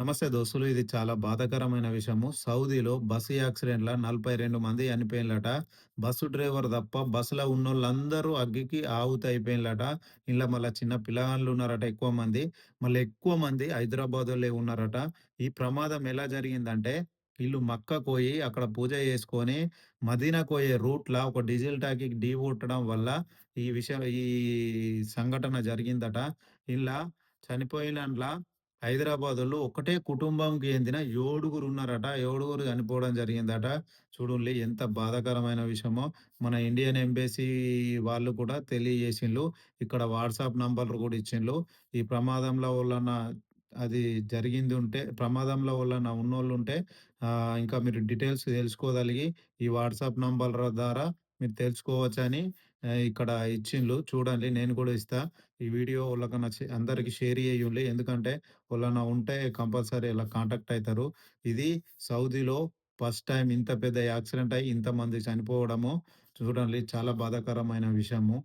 నమస్తే దోస్తులు. ఇది చాలా బాధాకరమైన విషయము. సౌదీలో బస్సు యాక్సిడెంట్‌ల 42 మంది చనిపోయిన్లట. బస్సు డ్రైవర్ తప్ప బస్సులో ఉన్నోళ్ళందరూ అగ్గికి ఆహుతయిపోయిన్లట. ఇండ్ల మళ్ళీ చిన్న పిల్లగాళ్ళు ఉన్నారట ఎక్కువ మంది. మళ్ళీ ఎక్కువ మంది హైదరాబాద్లో ఉన్నారట. ఈ ప్రమాదం ఎలా జరిగిందంటే, వీళ్ళు మక్క పోయి అక్కడ పూజ చేసుకొని, మదీన కోయే రూట్లో ఒక డీజిల్ ట్యాంక్‌కి డీ కొట్టడం వల్ల ఈ విషయం ఈ సంఘటన జరిగిందట. ఇలా చనిపోయినండ్ల హైదరాబాద్లో ఒకటే కుటుంబంకి చెందిన ఏడుగురు ఉన్నారట. ఏడుగురు చనిపోవడం జరిగిందట. చూడండి ఎంత బాధాకరమైన విషయమో. మన ఇండియన్ ఎంబసీ వాళ్ళు కూడా తెలియజేసిండ్రు ఇక్కడ వాట్సాప్ నంబర్‌లు కూడా ఇచ్చిండ్రు ఈ ప్రమాదంలో వలన అది జరిగిందుంటే ప్రమాదంలో వలన ఉన్నోళ్ళు ఉంటే ఇంకా మీరు డీటెయిల్స్ తెలుసుకోగలిగి ఈ వాట్సాప్ నంబర్ల ద్వారా మీరు తెలుసుకోవచ్చని ఇక్కడ ఇచ్చిండ్లు. చూడండి నేను కూడా ఇస్తా. ఈ వీడియో వాళ్ళకన్నా అందరికి షేర్ చేయండి ఎందుకంటే వాళ్ళన్నా ఉంటే కంపల్సరీ ఇలా కాంటాక్ట్ అవుతారు ఇది సౌదీలో ఫస్ట్ టైం ఇంత పెద్ద యాక్సిడెంట్ అయ్యి ఇంతమంది చనిపోవడము చూడండి చాలా బాధాకరమైన విషయము.